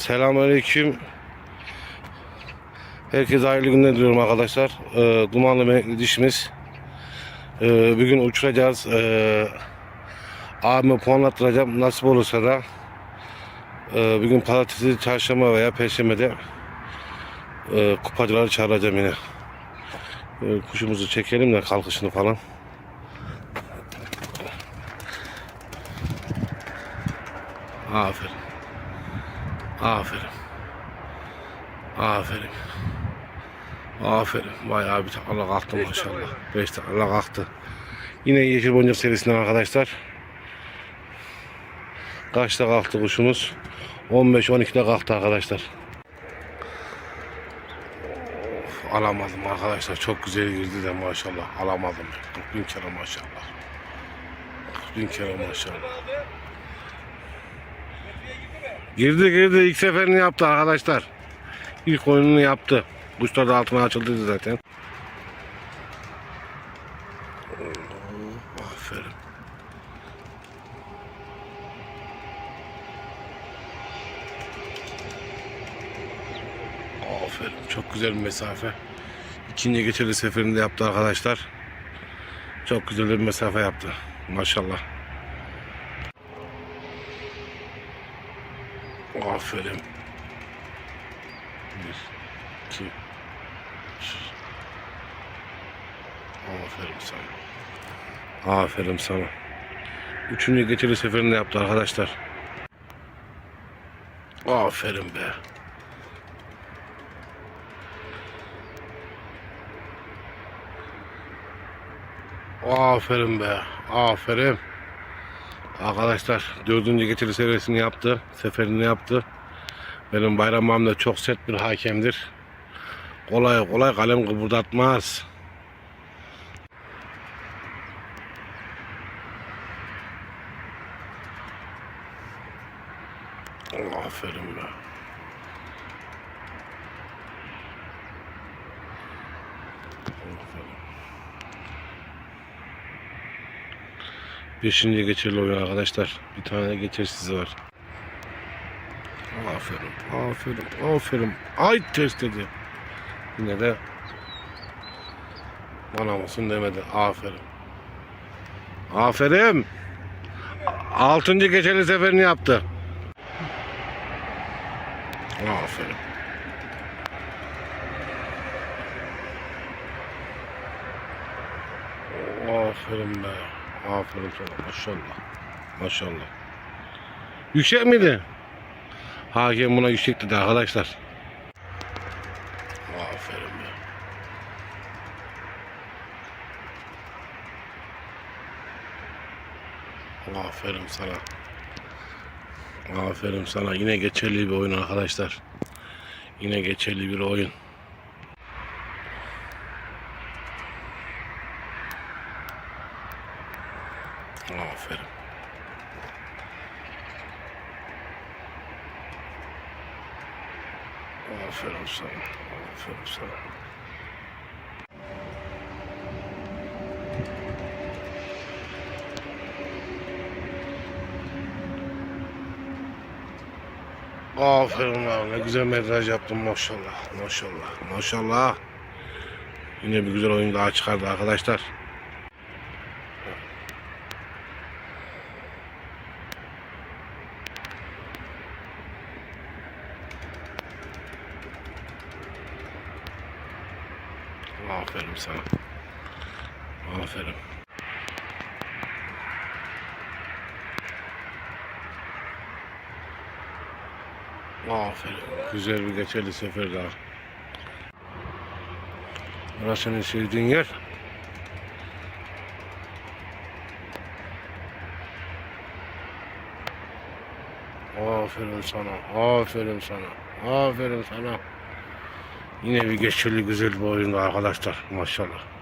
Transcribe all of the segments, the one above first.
Selamünaleyküm. Herkese hayırlı günler diliyorum arkadaşlar. Ee, dumanlı benekli dişimiz. Ee, bugün uçuracağız. Ee, abime puanlattıracağım. Nasip olursa da e, bugün pazartesi, çarşamba veya perşembede e, kupacıları çağıracağım yine. Ee, kuşumuzu çekelim de kalkışını falan. Aferin. Aferin. Aferin. Aferin. Vay abi Allah kalktı maşallah. 5 tane Allah kalktı. Yine Yeşil Boncuk serisinden arkadaşlar. Kaçta kalktı kuşumuz? 15-12'de kalktı arkadaşlar. Of, alamadım arkadaşlar. Çok güzel girdi de maşallah. Alamadım. 40 bin kere maşallah. 40 bin kere maşallah. Girdi girdi ilk seferini yaptı arkadaşlar. İlk oyununu yaptı. Kuşlar da altına açıldı zaten. Oo, Aferin. Aferin. Çok güzel bir mesafe. İkinci geçerli seferinde yaptı arkadaşlar. Çok güzel bir mesafe yaptı. Maşallah. Aferin. Bir, iki, üç. Aferin sana. Aferin sana. Üçüncü geçeli seferinde yaptı arkadaşlar. Aferin be. Aferin be. Aferin. Arkadaşlar dördüncü geçeli seferini yaptı. Seferini yaptı. Benim bayramım da çok sert bir hakemdir. Kolay kolay kalem kıpırdatmaz. Aferin be. Beşinci geçerli oyun arkadaşlar. Bir tane geçersiz var. Aferin, aferin, aferin. Ay ters dedi. Yine de bana mısın demedi. Aferin. Aferin. Altıncı geçeli seferini yaptı. Aferin. Aferin be. Aferin sana. Maşallah. Maşallah. Yüksek miydi? Hakem buna yüksek dedi arkadaşlar. Aferin be. Aferin sana. Aferin sana. Yine geçerli bir oyun arkadaşlar. Yine geçerli bir oyun. Aferin. Aferin sana. Aferin sana. Aferin lan ne güzel metraj yaptın maşallah maşallah maşallah. Yine bir güzel oyun daha çıkardı arkadaşlar. Aferin sana. Aferin. Aferin. Güzel bir geçerli sefer daha. Burası senin sevdiğin yer. Aferin sana. Aferin sana. Aferin sana. Yine bir geçerli güzel bir oyundu arkadaşlar. Maşallah.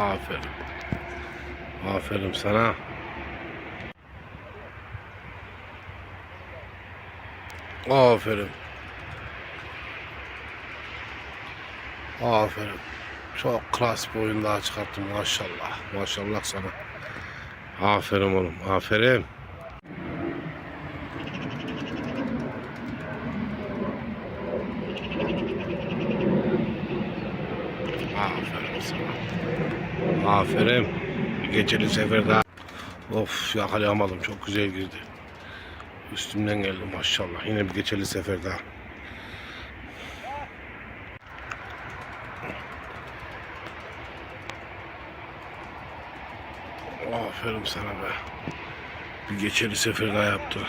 Aferin. Aferin sana. Aferin. Aferin. Çok klas bir oyun daha çıkarttın maşallah. Maşallah sana. Aferin oğlum. Aferin. Aferin sana. Aferin. Geçeli sefer daha. Of yakalayamadım. Çok güzel girdi. Üstümden geldi maşallah. Yine bir geçeli sefer daha. Aferin sana be. Bir geçeli sefer daha yaptı.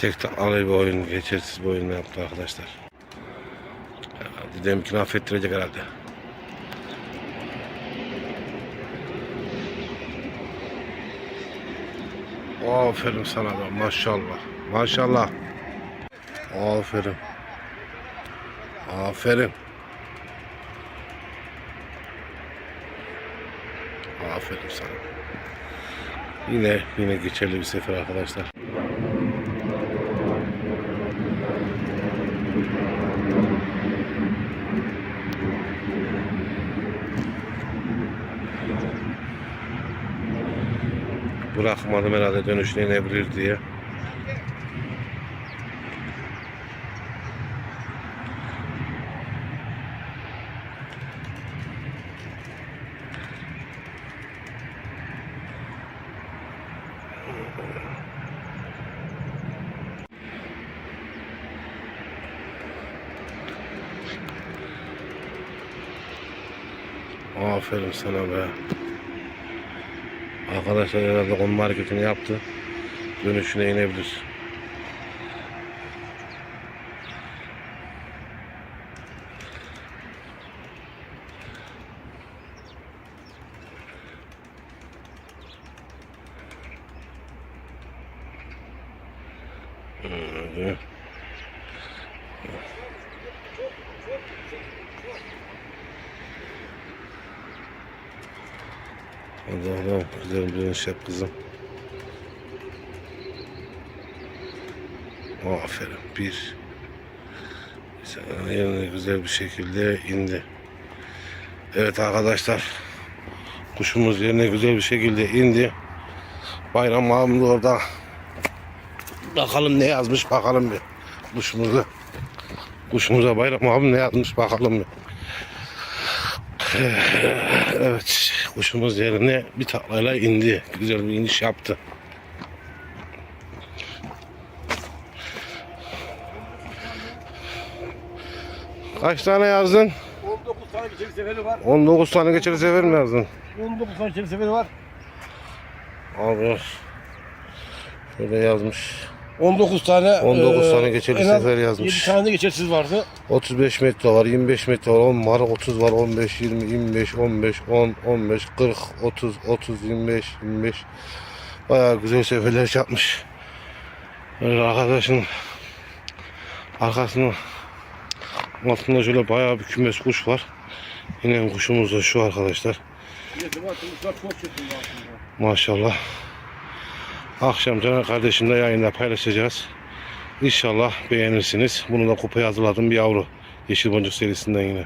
Tek taklalı bir oyun, geçersiz bir oyun yaptı arkadaşlar. Dedemkini affettirecek herhalde. Aferin sana da maşallah. Maşallah. Aferin. Aferin. Aferin sana. Yine yine geçerli bir sefer arkadaşlar. Bırakmadım herhalde dönüşüne inebilir diye. Aferin sana be. Arkadaşlar herhalde konum hareketini yaptı. Dönüşüne inebilir. Hı. Hadi oğlum güzel bir dönüş yap kızım. Aferin bir. Yerine güzel bir şekilde indi. Evet arkadaşlar. Kuşumuz yerine güzel bir şekilde indi. Bayram Mahmut orada. Bakalım ne yazmış bakalım bir. Kuşumuza. Kuşumuza Bayram abi ne yazmış bakalım bir. Evet, kuşumuz yerine bir taklayla indi. Güzel bir iniş yaptı. Kaç tane yazdın? 19 tane geçeri seferi var. 19 tane geçeri sefer mi yazdın? 19 tane geçeri seferi var. Abi şöyle yazmış. 19 tane 19 eee, tane geçerli en az sefer yazmış. 7 tane de geçersiz vardı. 35 metre var, 25 metre var, 10 var, 30 var, 15, 20, 25, 15, 10, 15, 40, 30, 30, 25, 25. Bayağı güzel seferler yapmış. Böyle arkadaşın arkasında altında şöyle bayağı bir kümes kuş var. Yine kuşumuz da şu arkadaşlar. Maşallah. Akşam Caner kardeşimle yayında paylaşacağız. İnşallah beğenirsiniz. Bunu da kupaya hazırladım bir yavru. Yeşil Boncuk serisinden yine.